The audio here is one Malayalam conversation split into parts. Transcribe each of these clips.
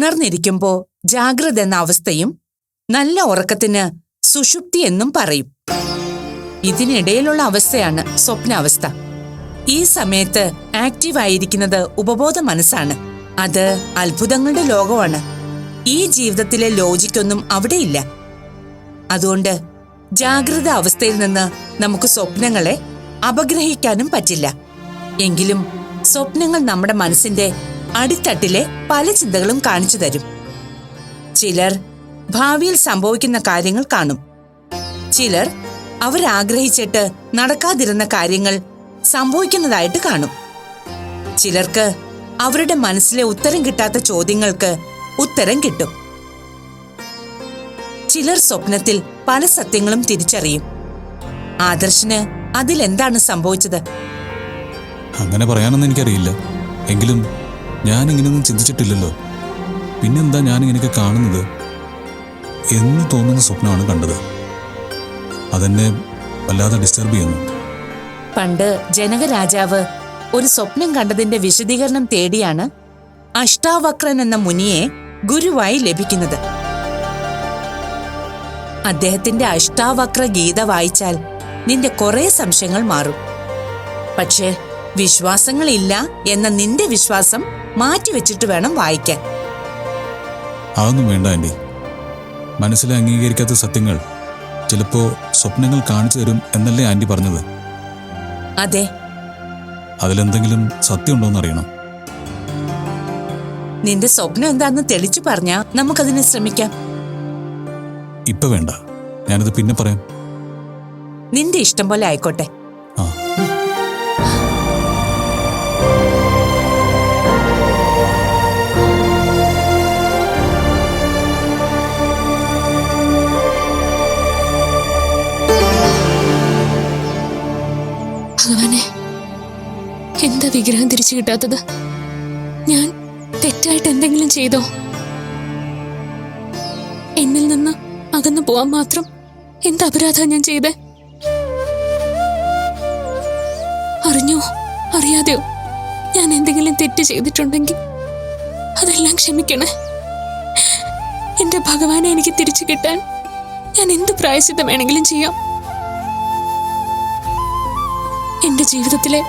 ഉണർന്നിരിക്കുമ്പോ ജാഗ്രത എന്ന അവസ്ഥയും നല്ല ഉറക്കത്തിന് സുഷുപ്തി എന്നും പറയും. ഇതിനിടയിലുള്ള അവസ്ഥയാണ് സ്വപ്നാവസ്ഥ. ഈ സമയത്ത് ആക്റ്റീവ് ആയിരിക്കുന്നത് ഉപബോധ മനസ്സാണ്. അത് അത്ഭുതങ്ങളുടെ ലോകമാണ്. ഈ ജീവിതത്തിലെ ലോജിക്കൊന്നും അവിടെയില്ല. അതുകൊണ്ട് ജാഗ്രത അവസ്ഥയിൽ നിന്ന് നമുക്ക് സ്വപ്നങ്ങളെ അപഗ്രഹിക്കാനും പറ്റില്ല. എങ്കിലും സ്വപ്നങ്ങൾ നമ്മുടെ മനസ്സിന്റെ അടിത്തട്ടിലെ പല ചിന്തകളും കാണിച്ചു തരും. ചിലർ ഭാവിയിൽ സംഭവിക്കുന്ന കാര്യങ്ങൾ കാണും. ചിലർ അവരാഗ്രഹിച്ചിട്ട് നടക്കാതിരുന്ന കാര്യങ്ങൾ സംഭവിക്കുന്നതായിട്ട് കാണും. ചിലർക്ക് അവരുടെ മനസ്സിലെ ഉത്തരം കിട്ടാത്ത ചോദ്യങ്ങൾക്ക് ഉത്തരം കിട്ടും. ചിലർ സ്വപ്നത്തിൽ പല സത്യങ്ങളും തിരിച്ചറിയും. ആദർശിന് അതിലെന്താണ് സംഭവിച്ചത്? അങ്ങനെ പറയാനൊന്നും എനിക്കറിയില്ല. എങ്കിലും ഞാൻ ഇങ്ങനെയൊന്നും ചിന്തിച്ചിട്ടില്ലല്ലോ. പിന്നെന്താ ഞാൻ ഇങ്ങനെയൊക്കെ കാണുന്നത്? എന്ന് തോന്നുന്ന സ്വപ്നമാണ് കണ്ടത്. അതെന്നെ വല്ലാതെ ഡിസ്റ്റർബ് ചെയ്യുന്നു. പണ്ട് ജനകരാജാവ് ഒരു സ്വപ്നം കണ്ടതിന്റെ വിശദീകരണം തേടിയാണ് അഷ്ടാവക്രൻ എന്ന മുനിയെ ഗുരുവായി ലഭിക്കുന്നത്. അദ്ദേഹത്തിന്റെ അഷ്ടാവക്ര ഗീത വായിച്ചാൽ നിന്റെ കുറെ സംശയങ്ങൾ മാറും. പക്ഷേ വിശ്വാസങ്ങളില്ല എന്ന നിന്റെ വിശ്വാസം മാറ്റിവെച്ചിട്ട് വേണം വായിക്കാൻ. അതൊന്നും വേണ്ട ആന്റി. മനസ്സിൽ അംഗീകരിക്കാത്ത സത്യങ്ങൾ ചിലപ്പോ സ്വപ്നങ്ങൾ കാണിച്ചു തരും എന്നല്ലേ ആന്റി പറഞ്ഞത്? അതെ. അതിലെന്തെങ്കിലും സത്യമുണ്ടോന്ന് അറിയണം നിന്റെ സ്വപ്നം എന്താണെന്ന് തെളിച്ചു പറഞ്ഞാ നമുക്കതിന് ശ്രമിക്കാം. ഇപ്പൊ വേണ്ട. ഞാനത് പിന്നെ പറയാം. നിന്റെ ഇഷ്ടം പോലെ ആയിക്കോട്ടെ. എന്താ വിഗ്രഹം തിരിച്ചു കിട്ടാത്തത്? ഞാൻ തെറ്റായിട്ട് എന്തെങ്കിലും ചെയ്തോ? എന്നിൽ നിന്ന് അകന്നു പോവാൻ മാത്രം എന്ത് അപരാധം ഞാൻ ചെയ്തേ? അറിഞ്ഞോ? അറിയാതെയോ? ഞാൻ എന്തെങ്കിലും തെറ്റ് ചെയ്തിട്ടുണ്ടെങ്കിൽ അതെല്ലാം ക്ഷമിക്കണേ. എന്റെ ഭഗവാനെ എനിക്ക് തിരിച്ചു കിട്ടാൻ ഞാൻ എന്ത് പ്രായശിത്തം വേണമെങ്കിലും ചെയ്യാം. എന്റെ ജീവിതത്തിലെ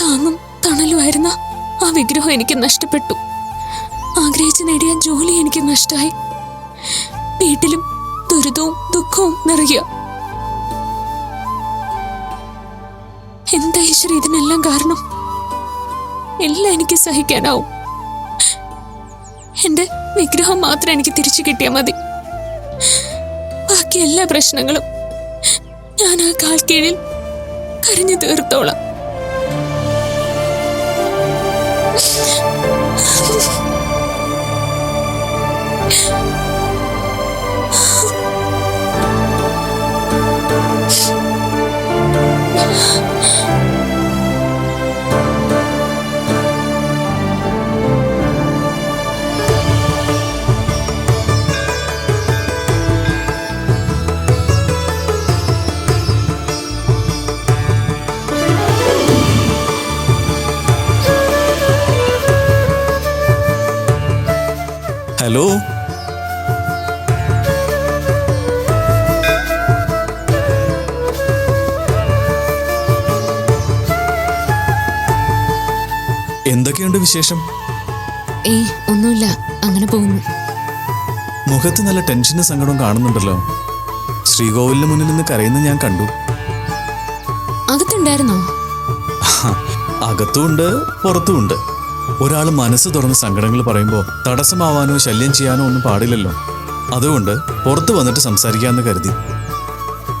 താങ്ങും തണലുമായിരുന്ന ആ വിഗ്രഹം എനിക്ക് നഷ്ടപ്പെട്ടു. ആഗ്രഹിച്ചു നേടിയ ജോലി എനിക്ക് നഷ്ടമായി. വീട്ടിലും ദുരിതവും ദുഃഖവും നിറയുക എന്താ ഈശ്വര ഇതിനെല്ലാം കാരണം? എല്ലാം എനിക്ക് സഹിക്കാനാവും. എന്റെ വിഗ്രഹം മാത്രം എനിക്ക് തിരിച്ചു കിട്ടിയാൽ മതി. ബാക്കി എല്ലാ പ്രശ്നങ്ങളും ഞാൻ ആ കാൽ കീഴിൽ കരഞ്ഞു തീർത്തോളാം. Yeah. ഹലോ? എന്തൊക്കെയുണ്ട് വിശേഷം? ഏയ് ഒന്നുമില്ല. അങ്ങനെ പോകുന്നു. മുഖത്ത് നല്ല ടെൻഷനും സങ്കടവും കാണുന്നുണ്ടല്ലോ. ശ്രീകോവിലിന് മുന്നിൽ നിന്ന് കരയുന്ന ഞാൻ കണ്ടു. അകത്തുണ്ടായിരുന്നോ? അകത്തുമുണ്ട് പുറത്തുമുണ്ട് ഒരാൾ മനസ്സ് തുറന്ന് സങ്കടങ്ങൾ പറയുമ്പോൾ തടസ്സമാവാനോ ശല്യം ചെയ്യാനോ ഒന്നും പാടില്ലല്ലോ. അതുകൊണ്ട് പുറത്തു വന്നിട്ട് സംസാരിക്കാമെന്ന് കരുതി.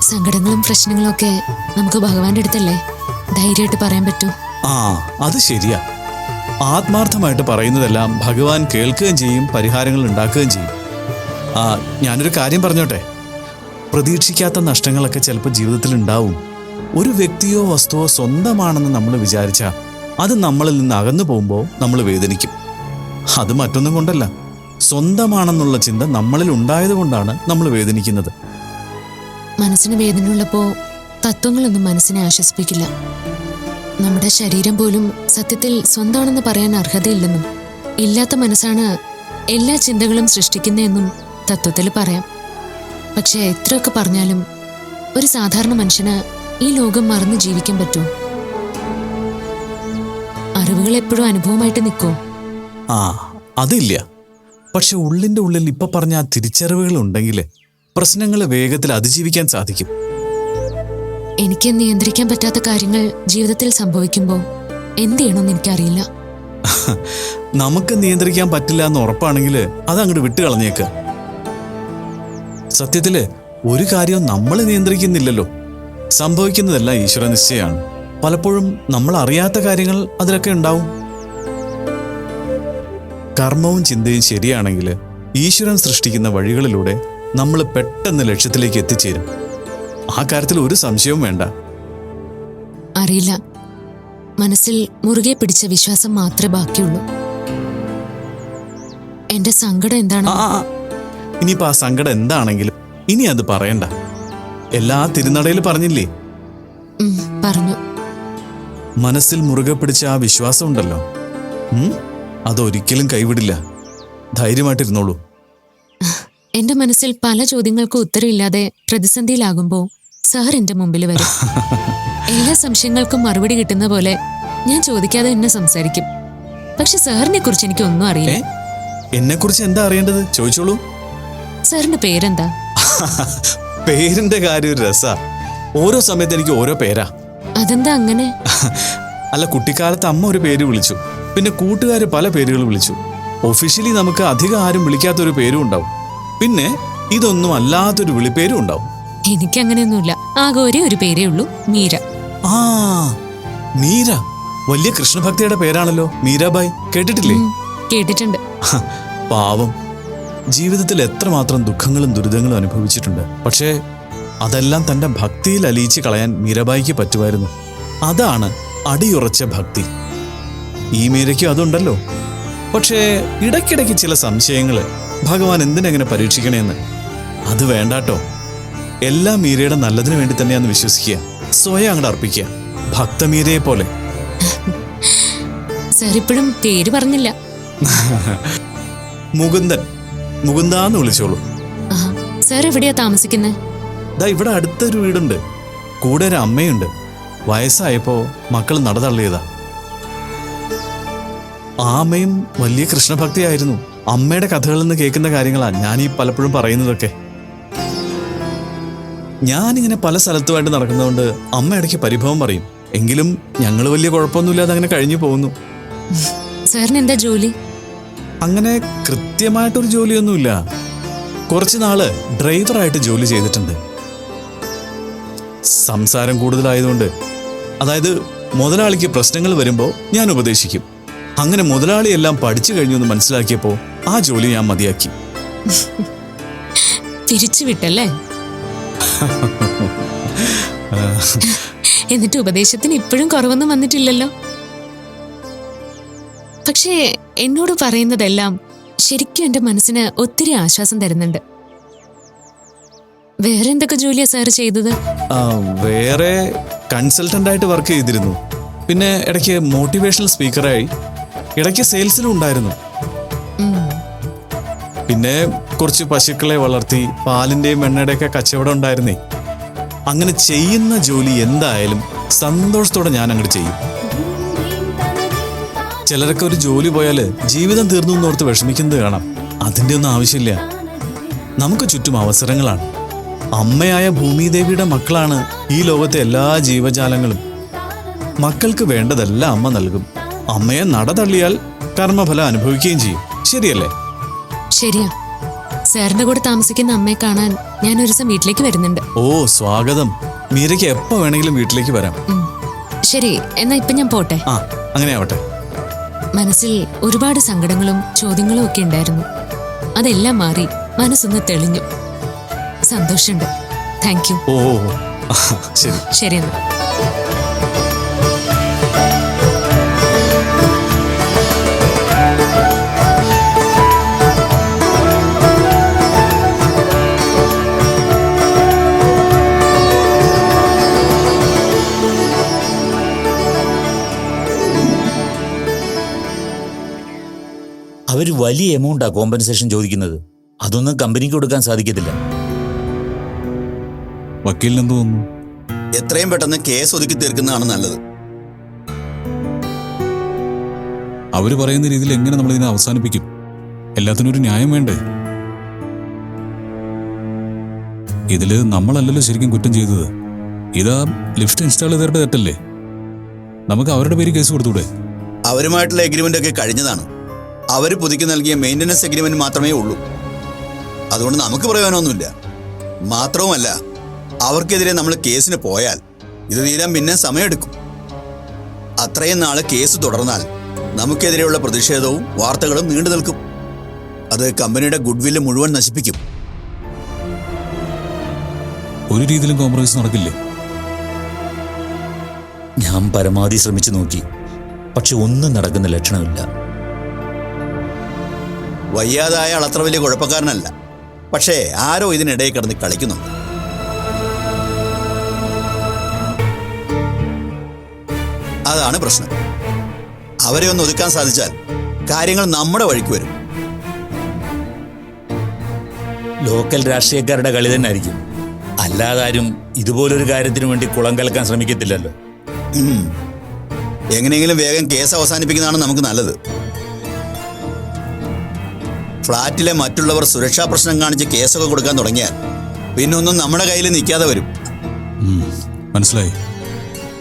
സങ്കടങ്ങളും പ്രശ്നങ്ങളും ഒക്കെ നമുക്ക് ഭഗവാന്റെ അടുത്തല്ലേ? ധൈര്യമായിട്ട് പറയാൻ പറ്റൂ. ആ അത് ശരിയാ. ആത്മാർത്ഥമായിട്ട് പറയുന്നതെല്ലാം ഭഗവാൻ കേൾക്കുകയും ചെയ്യും പരിഹാരങ്ങൾ ഉണ്ടാക്കുകയും ചെയ്യും. ആ ഞാനൊരു കാര്യം പറഞ്ഞോട്ടെ? പ്രതീക്ഷിക്കാത്ത നഷ്ടങ്ങളൊക്കെ ചിലപ്പോൾ ജീവിതത്തിൽ ഉണ്ടാവും. ഒരു വ്യക്തിയോ വസ്തുവോ സ്വന്തമാണെന്ന് നമ്മൾ വിചാരിച്ചാൽ അത് നമ്മളിൽ നിന്ന് അകന്നു പോകുമ്പോൾ നമ്മൾ വേദനിക്കും. അത് മറ്റൊന്നും കൊണ്ടല്ല. സ്വന്തമാണെന്നുള്ള ചിന്ത നമ്മളിൽ ഉണ്ടായതുകൊണ്ടാണ് നമ്മൾ വേദനിക്കുന്നത്. മനസ്സിന് വേദനയുള്ളപ്പോ തത്വങ്ങളൊന്നും മനസ്സിനെ ആശ്വസിപ്പിക്കില്ല. നമ്മുടെ ശരീരം പോലും സത്യത്തിൽ സ്വന്തമാണെന്ന് പറയാൻ അർഹതയില്ലെന്നും ഇല്ലാത്ത മനസ്സാണ് എല്ലാ ചിന്തകളും സൃഷ്ടിക്കുന്നതെന്നും തത്വത്തിൽ പറയാം. പക്ഷെ എത്രയൊക്കെ പറഞ്ഞാലും ഒരു സാധാരണ മനുഷ്യന് ഈ ലോകം മറന്ന് ജീവിക്കാൻ പറ്റുമോ അറിവുകൾ എപ്പോഴും അനുഭവമായിട്ട് നിൽക്കോ. ആ അതില്ല. പക്ഷെ ഉള്ളിന്റെ ഉള്ളിൽ ഇപ്പൊ പറഞ്ഞ ആ തിരിച്ചറിവുകൾ ഉണ്ടെങ്കിൽ പ്രശ്നങ്ങൾ വേഗത്തിൽ അതിജീവിക്കാൻ സാധിക്കും. എനിക്ക് നിയന്ത്രിക്കാൻ പറ്റാത്ത കാര്യങ്ങൾ ജീവിതത്തിൽ സംഭവിക്കുമ്പോൾ എന്ത് ചെയ്യണമെന്ന് എനിക്കറിയില്ല. നമുക്ക് നിയന്ത്രിക്കാൻ പറ്റില്ല എന്ന് ഉറപ്പാണെങ്കിൽ അത് അങ്ങോട്ട് വിട്ടു കളഞ്ഞേക്ക. സത്യത്തിൽ ഒരു കാര്യവും നമ്മൾ നിയന്ത്രിക്കുന്നില്ലല്ലോ. സംഭവിക്കുന്നതെല്ലാം ഈശ്വര നിശ്ചയമാണ് പലപ്പോഴും നമ്മൾ അറിയാത്ത കാര്യങ്ങൾ അതിലൊക്കെ ഉണ്ടാവും. കർമ്മവും ചിന്തയും ശരിയാണെങ്കിൽ ഈശ്വരൻ സൃഷ്ടിക്കുന്ന വഴികളിലൂടെ നമ്മൾ പെട്ടെന്ന് ലക്ഷ്യത്തിലേക്ക് എത്തിച്ചേരും. ആ കാര്യത്തിൽ ഒരു സംശയവും വേണ്ട. അറിയില്ല. മനസ്സിൽ മുറുകെ പിടിച്ച വിശ്വാസം മാത്രമേ ബാക്കിയുള്ളൂ. എന്റെ സങ്കടം എന്താണ്. ഇനിയിപ്പോ ആ സങ്കടം എന്താണെങ്കിലും ഇനി അത് പറയണ്ട. എല്ലാ തിരുനടയിൽ പറഞ്ഞില്ലേ? പറഞ്ഞു. മനസ്സിൽ മുറുകെ പിടിച്ച ആ വിശ്വാസം ഉണ്ടല്ലോ ഉം, അതൊരിക്കലും കൈവിടില്ല. ധൈര്യമായിട്ടിരുന്നോളൂ. എന്റെ മനസ്സിൽ പല ചോദ്യങ്ങൾക്കും ഉത്തരവില്ലാതെ പ്രതിസന്ധിയിലാകുമ്പോൾ സാർ എന്റെ മുമ്പിൽ വരും. എല്ലാ സംശയങ്ങൾക്കും മറുപടി കിട്ടുന്ന പോലെ ഞാൻ ചോദിക്കാതെ എന്നെ സംസാരിക്കും. പക്ഷെ സാറിനെ കുറിച്ച് എനിക്ക് ഒന്നും അറിയില്ല. എന്നെ കുറിച്ച് എന്താ അറിയേണ്ടത്? ചോദിച്ചോളൂ. സാറിന്റെ പേരെന്താ? പേരിന്റെ കാര്യം ഒരു രസാ. ഓരോ സമയത്ത് എനിക്ക് ഓരോ പേരാ. അതെന്താ അങ്ങനെ? അല്ല കുട്ടിക്കാലത്ത് അമ്മ ഒരു പേര് വിളിച്ചു. പിന്നെ കൂട്ടുകാർ പല പേരുകൾ വിളിച്ചു. ഒഫീഷ്യലി നമുക്ക് അധികം ആരും വിളിക്കാത്തൊരു പേരും ഉണ്ടാവും. പിന്നെ ഇതൊന്നും അല്ലാത്തൊരു വിളിപ്പേരും ഉണ്ടാവും. എനിക്ക് അങ്ങനെയൊന്നുമില്ല ആകെ ഒരേ ഒരു പേരേ ഉള്ളൂ മീര. ആ മീര. വലിയ കൃഷ്ണഭക്തിയുടെ പേരാണല്ലോ മീരാബായ്. കേട്ടിട്ടില്ലേ? കേട്ടിട്ടുണ്ട്. പാവം. ജീവിതത്തിൽ എത്രമാത്രം ദുഃഖങ്ങളും ദുരിതങ്ങളും അനുഭവിച്ചിട്ടുണ്ട്. പക്ഷേ അതെല്ലാം തന്റെ ഭക്തിയിൽ അലിയിച്ച് കളയാൻ മീരബായിക്ക് പറ്റുമായിരുന്നു. അതാണ് അടിയുറച്ച ഭക്തി. ഈ മീരയ്ക്കും അതുണ്ടല്ലോ. പക്ഷേ ഇടയ്ക്കിടയ്ക്ക് ചില സംശയങ്ങൾ ഭഗവാൻ എന്തിനെങ്ങനെ പരീക്ഷിക്കണേന്ന്. അത് വേണ്ടാട്ടോ. എല്ലാ മീരയുടെ നല്ലതിന് വേണ്ടി തന്നെയാന്ന് വിശ്വസിക്കുക. സ്വയം അങ്ങോട്ട് അർപ്പിക്കുക. ഭക്തമീരയെ പോലെ. സാർ ഇപ്പോഴും പേര് പറഞ്ഞില്ല. മുകുന്ദൻ. മുകുന്ദാന്ന് വിളിച്ചോളൂ. സാർ എവിടെയാ താമസിക്കുന്നത് ദാ ഇവിടെ അടുത്തൊരു വീടുണ്ട്. കൂടെ ഒരു അമ്മയുണ്ട്. വയസ്സായപ്പോ മക്കൾ നടതള്ളിയതാ ആ അമ്മയും വലിയ കൃഷ്ണഭക്തിയായിരുന്നു. അമ്മയുടെ കഥകളിൽ നിന്ന് കേൾക്കുന്ന കാര്യങ്ങളാ ഞാൻ ഈ പലപ്പോഴും പറയുന്നതൊക്കെ. ഞാനിങ്ങനെ പല സ്ഥലത്തുമായിട്ട് നടക്കുന്നതുകൊണ്ട് അമ്മ ഇടയ്ക്ക് പരിഭവം പറയും. എങ്കിലും ഞങ്ങൾ വലിയ കുഴപ്പമൊന്നുമില്ലാതെ അങ്ങനെ കഴിഞ്ഞു പോകുന്നു. സാറിന് എന്താ ജോലി? അങ്ങനെ കൃത്യമായിട്ടൊരു ജോലിയൊന്നുമില്ല. കുറച്ച് നാൾ ഡ്രൈവറായിട്ട് ജോലി ചെയ്തിട്ടുണ്ട്. സംസാരം കൂടുതലായതുകൊണ്ട്. അതായത് മുതലാളിക്ക് പ്രശ്നങ്ങൾ വരുമ്പോൾ ഞാൻ ഉപദേശിക്കും. അങ്ങനെ മുതലാളിയെല്ലാം പഠിച്ചു കഴിഞ്ഞു എന്ന് മനസ്സിലാക്കിയപ്പോൾ ആ ജോലി ഞാൻ മതിയാക്കി. തിരിച്ചു വിട്ടല്ലേ? എന്നിട്ട് ഉപദേശത്തിന് ഇപ്പോഴും കുറവൊന്നും വന്നിട്ടില്ലല്ലോ? പക്ഷേ എന്നോട് പറയുന്നതെല്ലാം ശരിക്കും എന്റെ മനസ്സിന് ഒത്തിരി ആശ്വാസം തരുന്നുണ്ട്. വേറെ എന്തൊക്കെ ജോലിയാ സാർ ചെയ്തത്? ആ, വേറെ കൺസൾട്ടന്റ് ആയിട്ട് വർക്ക് ചെയ്തിരുന്നു. പിന്നെ ഇടയ്ക്ക് മോട്ടിവേഷണൽ സ്പീക്കറായി ഇടയ്ക്ക് സെയിൽസിലും ഉണ്ടായിരുന്നു. പിന്നെ കുറച്ച് പശുക്കളെ വളർത്തി പാലിന്റെയും എണ്ണയുടെയൊക്കെ കച്ചവടം ഉണ്ടായിരുന്നേ. അങ്ങനെ ചെയ്യുന്ന ജോലി എന്തായാലും സന്തോഷത്തോടെ ഞാൻ അങ്ങോട്ട് ചെയ്യും. ചിലരൊക്കെ ഒരു ജോലി പോയാൽ ജീവിതം തീർന്നു എന്നോർത്ത് വിഷമിക്കുന്നത് കാണാം. അതിന്റെ ഒന്നും ആവശ്യമില്ല. നമുക്ക് ചുറ്റും അവസരങ്ങളാണ്. അമ്മയായ ഭൂമിദേവിയുടെ മക്കളാണ് ഈ ലോകത്തെ എല്ലാ ജീവജാലങ്ങളും. മക്കൾക്ക് വേണ്ടതെല്ലാം അമ്മ നൽകും. അമ്മയെ നട തള്ളിയാൽ കർമ്മഫലം അനുഭവിക്കുകയും ചെയ്യും. ശരിയല്ലേ? ശരിയാ. സാറിന്റെ കൂടെ താമസിക്കുന്ന അമ്മയെ കാണാൻ ഞാൻ ഒരു ദിവസം വീട്ടിലേക്ക് വരുന്നുണ്ട്. ഓ സ്വാഗതം. മീരയ്ക്ക് എപ്പോ വേണമെങ്കിലും വീട്ടിലേക്ക് വരാം. ശരി എന്നാ ഇപ്പൊ ഞാൻ പോട്ടെ. ആ അങ്ങനെ ആവട്ടെ. മനസ്സിൽ ഒരുപാട് സങ്കടങ്ങളും ചോദ്യങ്ങളും ഒക്കെ ഉണ്ടായിരുന്നു. അതെല്ലാം മാറി മനസ്സൊന്ന് തെളിഞ്ഞു. സന്തോഷമുണ്ട്. താങ്ക് യു ഓ ശരി. ശരി എന്നാ. അവർ വലിയ എമൗണ്ടാണ് കോമ്പൻസേഷൻ ചോദിക്കുന്നത്. അതൊന്നും കമ്പനിക്ക് കൊടുക്കാൻ സാധിക്കത്തില്ല. വക്കീലിന് എന്ത് തോന്നുന്നു? എത്രയും പെട്ടെന്ന് കേസ് ഒതുക്കി തീർക്കുന്നതാണ് നല്ലത്. അവർ പറയുന്ന രീതിയിൽ എങ്ങനെ നമ്മൾ ഇതിനെ അവസാനിപ്പിക്കും? എല്ലാത്തിനും ഒരു ന്യായം വേണ്ടേ? ഇതിൽ നമ്മളല്ലല്ലോ ശരിക്കും കുറ്റം ചെയ്തത്. ഇതാ ലിഫ്റ്റ് ഇൻസ്റ്റാൾ ചെയ്തവരുടെ തെറ്റല്ലേ? നമുക്ക് അവരുടെ പേര് കേസ് കൊടുത്തൂടെ? അവരുമായിട്ടുള്ള എഗ്രിമെന്റ് ഒക്കെ കഴിഞ്ഞതാണ്. അവർ പുതുക്കി നൽകിയ മെയിന്റനൻസ് എഗ്രിമെന്റ് മാത്രമേ ഉള്ളൂ. അതുകൊണ്ട് നമുക്ക് പ്രയോജനമൊന്നുമില്ല. മാത്രവുമല്ല അവർക്കെതിരെ നമ്മൾ കേസിന് പോയാൽ ഇത് തീരാൻ പിന്നെ സമയമെടുക്കും. അത്രയും നാൾ കേസ് തുടർന്നാൽ നമുക്കെതിരെയുള്ള പ്രതിഷേധവും വാർത്തകളും നീണ്ടു നിൽക്കും. അത് കമ്പനിയുടെ ഗുഡ്വില്ല് മുഴുവൻ നശിപ്പിക്കും. ഒരു രീതിയിലും കോംപ്രമൈസ് നടക്കില്ലേ? ഞാൻ പരമാവധി ശ്രമിച്ചു നോക്കി. പക്ഷെ ഒന്നും നടക്കുന്ന ലക്ഷണമില്ല. വയ്യാതായ അളത്ര അത്ര വലിയ കുഴപ്പക്കാരനല്ല. പക്ഷേ ആരോ ഇതിനിടയിൽ കിടന്ന് കളിക്കുന്നുണ്ട്. അതാണ് പ്രശ്നം. അവരെ ഒന്ന് ഒതുക്കാൻ സാധിച്ചാൽ കാര്യങ്ങൾ നമ്മുടെ വഴിക്ക് വരും. ലോക്കൽ രാഷ്ട്രീയക്കാരുടെ കളി തന്നെ ആയിരിക്കും അല്ലാതാരും ഇതുപോലൊരു കാര്യത്തിന് വേണ്ടി കുളം കലക്കാൻ ശ്രമിക്കത്തില്ലല്ലോ. എങ്ങനെയെങ്കിലും വേഗം കേസ് അവസാനിപ്പിക്കുന്നതാണ് നമുക്ക് നല്ലത്. ഫ്ളാറ്റിലെ മറ്റുള്ളവർ സുരക്ഷാ പ്രശ്നം കാണിച്ച് കേസൊക്കെ കൊടുക്കാൻ തുടങ്ങിയാൽ പിന്നെ ഒന്നും നമ്മുടെ കയ്യിൽ നിൽക്കാതെ വരും. മനസ്സിലായി.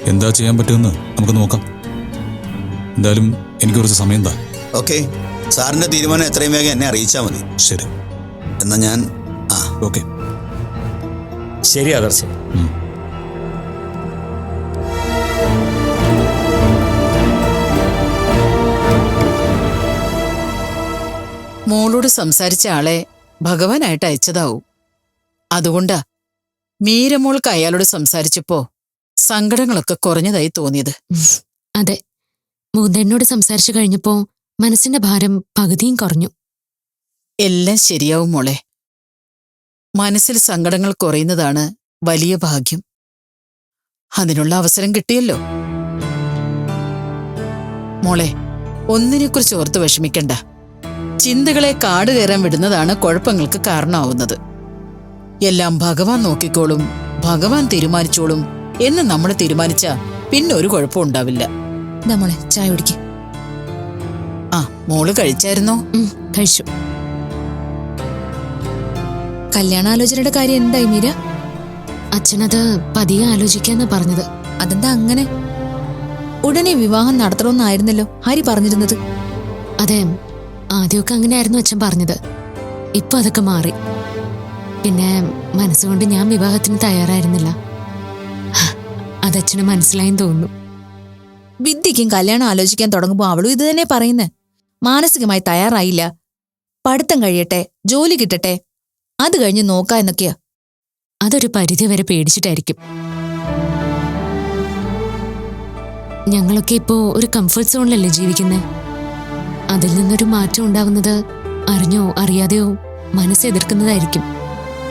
എന്താ ചെയ്യാൻ പറ്റുമെന്ന് നമുക്ക് നോക്കാം. എന്തായാലും എനിക്ക് കുറച്ച് സമയം താ. ഓക്കെ. സാറിന്റെ തീരുമാനം എത്രയും വേഗം എന്നെ അറിയിച്ചാൽ മതി. ശരി. എന്നാ ഞാൻ ആ. ഓക്കെ. ശരി ആദർശ. മോളോട് സംസാരിച്ച ആളെ ഭഗവാനായിട്ട് അയച്ചതാവും. അതുകൊണ്ടാ മീരമോൾക്ക് അയാളോട് സംസാരിച്ചപ്പോ സങ്കടങ്ങളൊക്കെ കുറഞ്ഞതായി തോന്നിയത്. അതെ. മൂന്നേണ്ണോട് സംസാരിച്ചു കഴിഞ്ഞപ്പോ മനസ്സിന്റെ ഭാരം പകുതിയും കുറഞ്ഞു. എല്ലാം ശരിയാവും മോളെ. മനസ്സിൽ സങ്കടങ്ങൾ കുറയുന്നതാണ് വലിയ ഭാഗ്യം. അതിനുള്ള അവസരം കിട്ടിയല്ലോ. മോളെ ഒന്നിനെക്കുറിച്ച് ഓർത്ത് വിഷമിക്കണ്ട. ചിന്തകളെ കാട് കയറാൻ വിടുന്നതാണ് കുഴപ്പങ്ങൾക്ക് കാരണമാവുന്നത്. എല്ലാം ഭഗവാൻ നോക്കിക്കോളും ഭഗവാൻ തീരുമാനിച്ചോളും എന്ന് നമ്മൾ തീരുമാനിച്ച പിന്നെ ഒരു കുഴപ്പം ഉണ്ടാവില്ല. നമ്മളെ ചായ കുടിക്ക്. ആ മോൾ കഴിച്ചായിരുന്നോ? കഴിച്ചു. കല്യാണാലോചനയുടെ കാര്യം എന്തായി മീര? അച്ഛനത് പതിയെ ആലോചിക്കാന്നാ പറഞ്ഞത്. അതെന്താ അങ്ങനെ? ഉടനെ വിവാഹം നടത്തണമെന്നായിരുന്നല്ലോ ഹരി പറഞ്ഞിരുന്നത്. അതെ ആദ്യമൊക്കെ അങ്ങനെയായിരുന്നു അച്ഛൻ പറഞ്ഞത്. ഇപ്പൊ അതൊക്കെ മാറി. പിന്നെ മനസ്സുകൊണ്ട് ഞാൻ വിവാഹത്തിന് തയ്യാറായിരുന്നില്ല. അതച്ഛന് മനസ്സിലായെന്ന് തോന്നുന്നു. വിദ്യയ്ക്കും കല്യാണം ആലോചിക്കാൻ തുടങ്ങുമ്പോൾ അവളും ഇത് തന്നെ പറയുന്നേ. മാനസികമായി തയ്യാറായില്ല. പഠിത്തം കഴിയട്ടെ ജോലി കിട്ടട്ടെ അത് കഴിഞ്ഞ് നോക്കാം എന്നൊക്കെയാ. അതൊരു പരിധി വരെ പേടിച്ചിട്ടായിരിക്കും. ഞങ്ങളൊക്കെ ഇപ്പോ ഒരു കംഫർട്ട് സോണിലല്ലേ ജീവിക്കുന്നത് അതിൽ നിന്നൊരു മാറ്റം ഉണ്ടാകുന്നത് അറിഞ്ഞോ അറിയാതെയോ മനസ്സെതിർക്കുന്നതായിരിക്കും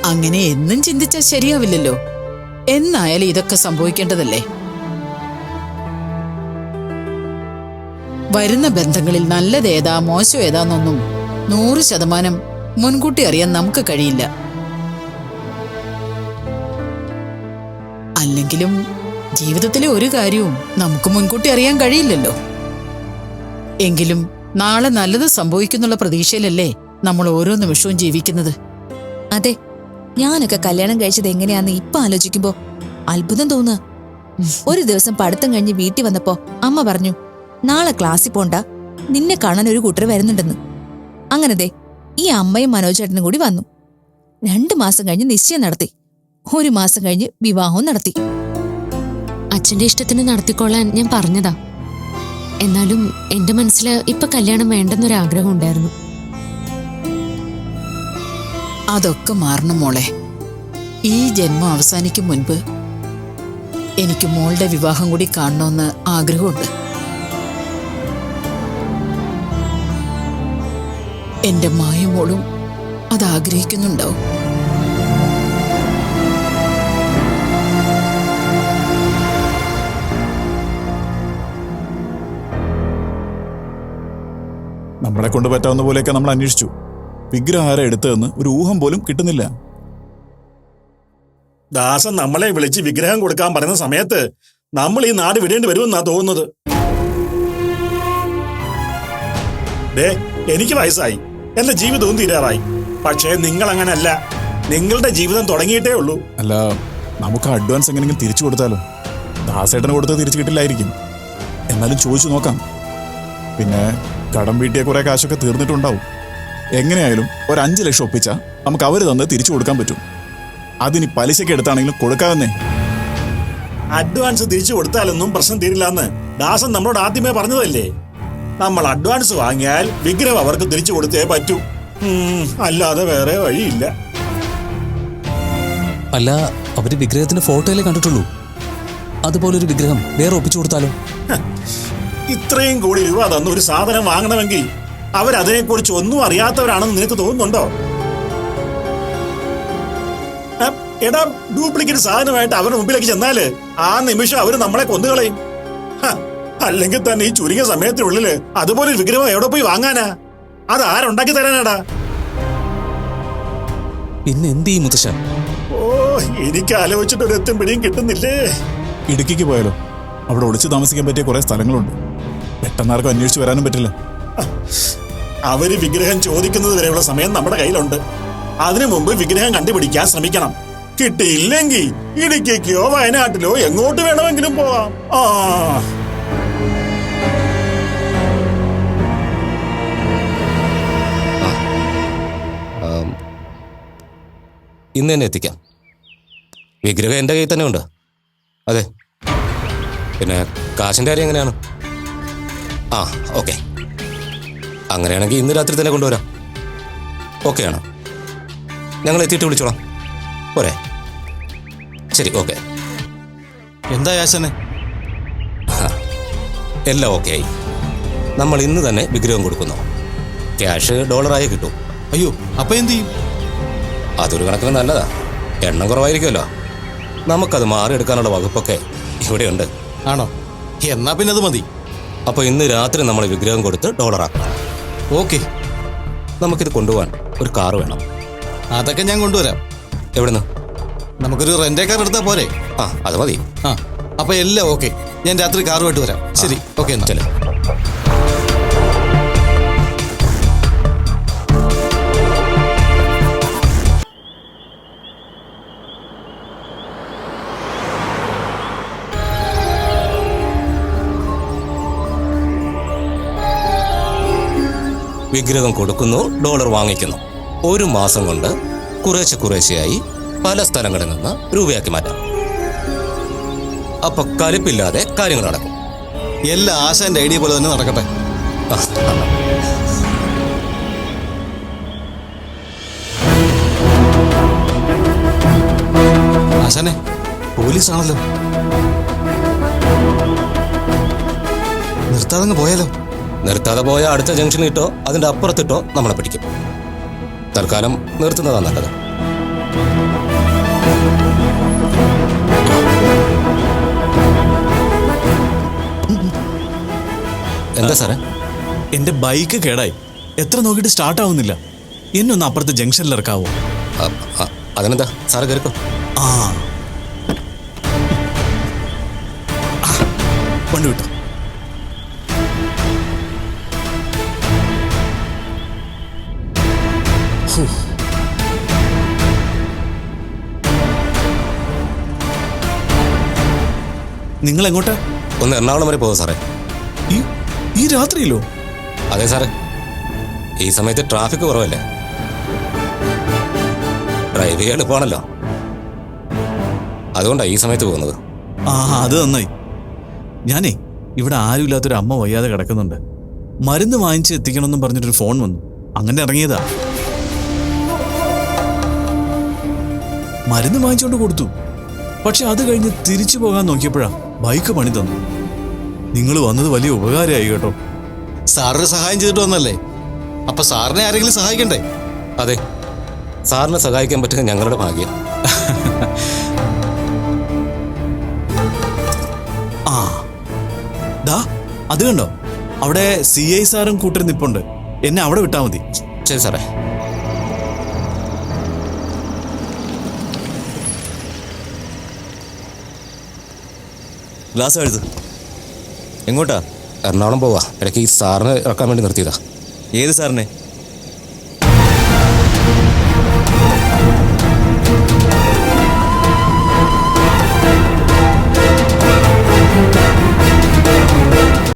അങ്ങനെ എന്നും ചിന്തിച്ചാൽ ശരിയാവില്ലല്ലോ. എന്നായാലും ഇതൊക്കെ സംഭവിക്കേണ്ടതല്ലേ? വരുന്ന ബന്ധങ്ങളിൽ നല്ലതേതാ മോശം ഏതാന്നൊന്നും നൂറ് ശതമാനം മുൻകൂട്ടി അറിയാൻ നമുക്ക് കഴിയില്ല. അല്ലെങ്കിലും ജീവിതത്തിലെ ഒരു കാര്യവും നമുക്ക് മുൻകൂട്ടി അറിയാൻ കഴിയില്ലല്ലോ. എങ്കിലും നാളെ നല്ലത് സംഭവിക്കുന്നുള്ള പ്രതീക്ഷയിലല്ലേ നമ്മൾ ഓരോ നിമിഷവും ജീവിക്കുന്നത്? അതെ ഞാനൊക്കെ കല്യാണം കഴിച്ചത് എങ്ങനെയാന്ന് ഇപ്പൊ ആലോചിക്കുമ്പോ അത്ഭുതം തോന്നുക ഒരു ദിവസം പഠിത്തം കഴിഞ്ഞ് വീട്ടിൽ വന്നപ്പോ അമ്മ പറഞ്ഞു നാളെ ക്ലാസ്സിൽ പോണ്ട നിന്നെ കാണാൻ ഒരു കൂട്ടർ വരുന്നുണ്ടെന്ന്. അങ്ങനതെ ഈ അമ്മയും മനോജേട്ടനും കൂടി വന്നു. രണ്ടു മാസം കഴിഞ്ഞ് നിശ്ചയം നടത്തി. ഒരു മാസം കഴിഞ്ഞ് വിവാഹവും നടത്തി. അച്ഛന്റെ ഇഷ്ടത്തിന് നടത്തിക്കൊള്ളാൻ ഞാൻ പറഞ്ഞതാ. എന്നാലും എന്റെ മനസ്സിൽ ഇപ്പൊ കല്യാണം വേണ്ടെന്നൊരാഗ്രഹം ഉണ്ടായിരുന്നു. അതൊക്കെ മാറണം മോളെ. ഈ ജന്മം അവസാനിക്കും മുൻപ് എനിക്ക് മോളുടെ വിവാഹം കൂടി കാണണമെന്ന് ആഗ്രഹമുണ്ട്. എന്റെ മായമോളും അത് ആഗ്രഹിക്കുന്നുണ്ടാവും. നമ്മളെ കൊണ്ട് പറ്റാവുന്ന പോലെയൊക്കെ നമ്മൾ അന്വേഷിച്ചു. വിഗ്രഹം ആരാ എടുത്തതെന്ന് ഒരു ഊഹം പോലും കിട്ടുന്നില്ല. ദാസൻ നമ്മളെ വിളിച്ച് വിഗ്രഹം കൊടുക്കാൻ പറയുന്ന സമയത്ത് നമ്മൾ ഈ നാട് വിടേണ്ടി വരുമെന്നാ തോന്നുന്നത്. ഡേ എനിക്ക് വയസ്സായി. എന്റെ ജീവിതവും തീരാറായി. പക്ഷേ നിങ്ങൾ അങ്ങനല്ല നിങ്ങളുടെ ജീവിതം തുടങ്ങിയിട്ടേ ഉള്ളൂ. അല്ല നമുക്ക് അഡ്വാൻസ് എങ്ങനെയെങ്കിലും തിരിച്ചു കൊടുത്താലോ? ദാസേട്ടന് കൊടുത്തത് തിരിച്ചു കിട്ടില്ലായിരിക്കും. എന്നാലും ചോദിച്ചു നോക്കാം. പിന്നെ കടം വീട്ടിയ കുറെ കാശൊക്കെ തീർന്നിട്ടുണ്ടാവും. എങ്ങനെയായാലും ഒരു അഞ്ച് ലക്ഷം ഒപ്പിച്ചാൽ നമുക്ക് അവർ തന്ന് തിരിച്ചു കൊടുക്കാൻ പറ്റും. അതിനി പലിശയ്ക്ക് എടുത്താണെങ്കിലും കൊടുക്കാവുന്നേ അഡ്വാൻസ് തിരിച്ചു കൊടുത്താലൊന്നും പ്രശ്നം തീരില്ലെന്ന് ദാസൻ നമ്മളോട് ആദ്യമേ പറഞ്ഞതല്ലേ? നമ്മൾ അഡ്വാൻസ് വാങ്ങിയാൽ വിഗ്രഹം അവർക്ക് തിരിച്ചു കൊടുത്തേ പറ്റൂ. അല്ലാതെ വേറെ വഴിയില്ല. അല്ല അവർ വിഗ്രഹത്തിന്റെ ഫോട്ടോയിലേ കണ്ടിട്ടുള്ളൂ? അതുപോലൊരു വിഗ്രഹം വേറെ ഒപ്പിച്ചു കൊടുത്താലോ? ഇത്രയും കോടി രൂപ തന്ന ഒരു സാധനം വാങ്ങണമെങ്കിൽ അവരതിനെക്കുറിച്ച് ഒന്നും അറിയാത്തവരാണെന്ന് നിനക്ക് തോന്നുന്നുണ്ടോ? എടാ ഡ്യൂപ്ലിക്കേറ്റ് സാധനമായിട്ട് അവരുടെ മുമ്പിലേക്ക് ചെന്നാൽ ആ നിമിഷം അവർ നമ്മളെ കൊന്നുകളയും അല്ലെങ്കിൽ തന്നെ ഈ ചുരുങ്ങിയ സമയത്തിനുള്ളിൽ അതുപോലെ വിഗ്രഹം എവിടെ പോയി വാങ്ങാനാ? അത് ആരുണ്ടാക്കി തരാനാടാ? പിന്നെ എന്ത് ചെയ്യും മുത്തശ്ശ ഓ എനിക്ക് ആലോചിച്ചിട്ട് ഒരു എത്തും പിടിയും കിട്ടുന്നില്ലേ? ഇടുക്കിക്ക് പോയാലോ? അവിടെ ഒളിച്ചു താമസിക്കാൻ പറ്റിയ കുറെ സ്ഥലങ്ങളുണ്ട്. പെട്ടെന്നാർക്കും അന്വേഷിച്ചു വരാനും പറ്റില്ല. അവർ വിഗ്രഹം ചോദിക്കുന്നത് വരെയുള്ള സമയം നമ്മുടെ കയ്യിലുണ്ട്. അതിനു മുമ്പ് വിഗ്രഹം കണ്ടുപിടിക്കാൻ ശ്രമിക്കണം. കിട്ടിയില്ലെങ്കിൽ ഇടുക്കിക്കോ വയനാട്ടിലോ എങ്ങോട്ട് വേണമെങ്കിലും പോവാം ആ. ഇന്ന് തന്നെ എത്തിക്കാം. വിഗ്രഹം എന്റെ കയ്യിൽ തന്നെ ഉണ്ട്. അതെ. പിന്നെ കാശിന്റെ കാര്യം എങ്ങനെയാണ്? ആ ഓക്കെ. അങ്ങനെയാണെങ്കിൽ ഇന്ന് രാത്രി തന്നെ കൊണ്ടുവരാം. ഓക്കെ ആണോ? ഞങ്ങൾ എത്തിയിട്ട് വിളിച്ചോളാം. പോരെ. ശരി ഓക്കെ എന്താ യാശനെ എല്ലാം ഓക്കെ ആയി. നമ്മൾ ഇന്ന് തന്നെ വിഗ്രഹം കൊടുക്കുന്നു. ക്യാഷ് ഡോളറായി കിട്ടും. അയ്യോ അപ്പം എന്ത് ചെയ്യും? അതൊരു കണക്കിന് നല്ലതാ. എണ്ണം കുറവായിരിക്കുമല്ലോ. നമുക്കത് മാറിയെടുക്കാനുള്ള വകുപ്പൊക്കെ ഇവിടെയുണ്ട്. ആണോ? എന്നാ പിന്നെ അത് മതി. അപ്പോൾ ഇന്ന് രാത്രി നമ്മൾ വിഗ്രഹം കൊടുത്ത് ഡോളറാക്കണം ഓക്കെ. നമുക്കിത് കൊണ്ടുപോകാൻ ഒരു കാർ വേണം. അതൊക്കെ ഞാൻ കൊണ്ടുവരാം. എവിടുന്ന്? നമുക്കൊരു റെന്റേ കാർ എടുത്താൽ പോരെ. ആ അത് മതി. ആ അപ്പൊ എല്ലാം ഓക്കെ. ഞാൻ രാത്രി കാറുമായിട്ട് വരാം. ശരി. ഓക്കെ എന്നാ. വിഗ്രഹം കൊടുക്കുന്നു ഡോളർ വാങ്ങിക്കുന്നു. ഒരു മാസം കൊണ്ട് കുറേശ്ശെ കുറേശ്ശെയായി പല സ്ഥലങ്ങളിൽ നിന്ന് രൂപയാക്കി മാറ്റാം. അപ്പൊ കലിപ്പില്ലാതെ കാര്യങ്ങൾ നടക്കും. എല്ലാ ആശാന്റെ ഐഡിയ പോലെ തന്നെ നടക്കട്ടെ. ആശാനെ പോലീസാണല്ലോ. നിർത്താതങ്ങ് പോയാലോ? നിർത്താതെ പോയ അടുത്ത ജംഗ്ഷൻ ഇട്ടോ അതിന്റെ അപ്പുറത്തിട്ടോ നമ്മളെ പിടിക്കും. തൽക്കാലം നിർത്തുന്നതാണ് നല്ലത്. എന്താ സാറേ? എന്റെ ബൈക്ക് കേടായി. എത്ര നോക്കിയിട്ട് സ്റ്റാർട്ട് ആവുന്നില്ല. എന്നൊന്ന് അപ്പുറത്ത് ജംഗ്ഷനിൽ ഇറക്കാവോ? അതിനെന്താ? സാറ് കയറിക്കോ ആ. ആ, വണ്ടി വിട്ടോ. നിങ്ങൾ എങ്ങോട്ടാ ഒന്ന് എറണാകുളം വരെ പോകും സാറേ. ഈ ഈ രാത്രിയിലോ? അതെ സാറേ. ഈ സമയത്ത് ട്രാഫിക് കുറവല്ലേ? ഡ്രൈവ് ചെയ്യാൻ എളുപ്പമാണല്ലോ. അതുകൊണ്ടാണ് ഈ സമയത്ത് പോകുന്നത്. ആ അത് നന്നായി. ഞാനേ ഇവിടെ ആരുമില്ലാത്തൊരു അമ്മ വയ്യാതെ കിടക്കുന്നുണ്ട്. മരുന്ന് വാങ്ങിച്ച് എത്തിക്കണമെന്നും പറഞ്ഞിട്ടൊരു ഫോൺ വന്നു. അങ്ങനെ ഇറങ്ങിയതാ. മരുന്ന് വാങ്ങിച്ചുകൊണ്ട് കൊടുത്തു. പക്ഷെ അത് കഴിഞ്ഞ് തിരിച്ചു പോകാൻ നോക്കിയപ്പോഴാ ബൈക്ക് പണി തന്നു. നിങ്ങൾ വന്നത് വലിയ ഉപകാരമായി കേട്ടോ. സാറിന് സഹായം ചെയ്തിട്ട് വന്നല്ലേ? അപ്പൊ സാറിനെ ആരെങ്കിലും സഹായിക്കണ്ടേ? അതെ. സാറിനെ സഹായിക്കാൻ പറ്റുന്ന ഞങ്ങളുടെ ഭാഗ്യം. ആ. ദാ അത് കണ്ടോ? അവിടെ സി ഐ സാറും കൂട്ടരും നിപ്പുണ്ട്. എന്നെ അവിടെ വിട്ടാൽ മതി. ശരി സാറേ. ഗ്ലാസ് എഴുത് എങ്ങോട്ടാ? എറണാകുളം പോവാ. ഇടയ്ക്ക് ഈ സാറിന് ഇറക്കാൻ വേണ്ടി നിർത്തിയതാ. ഏത് സാറിനെ?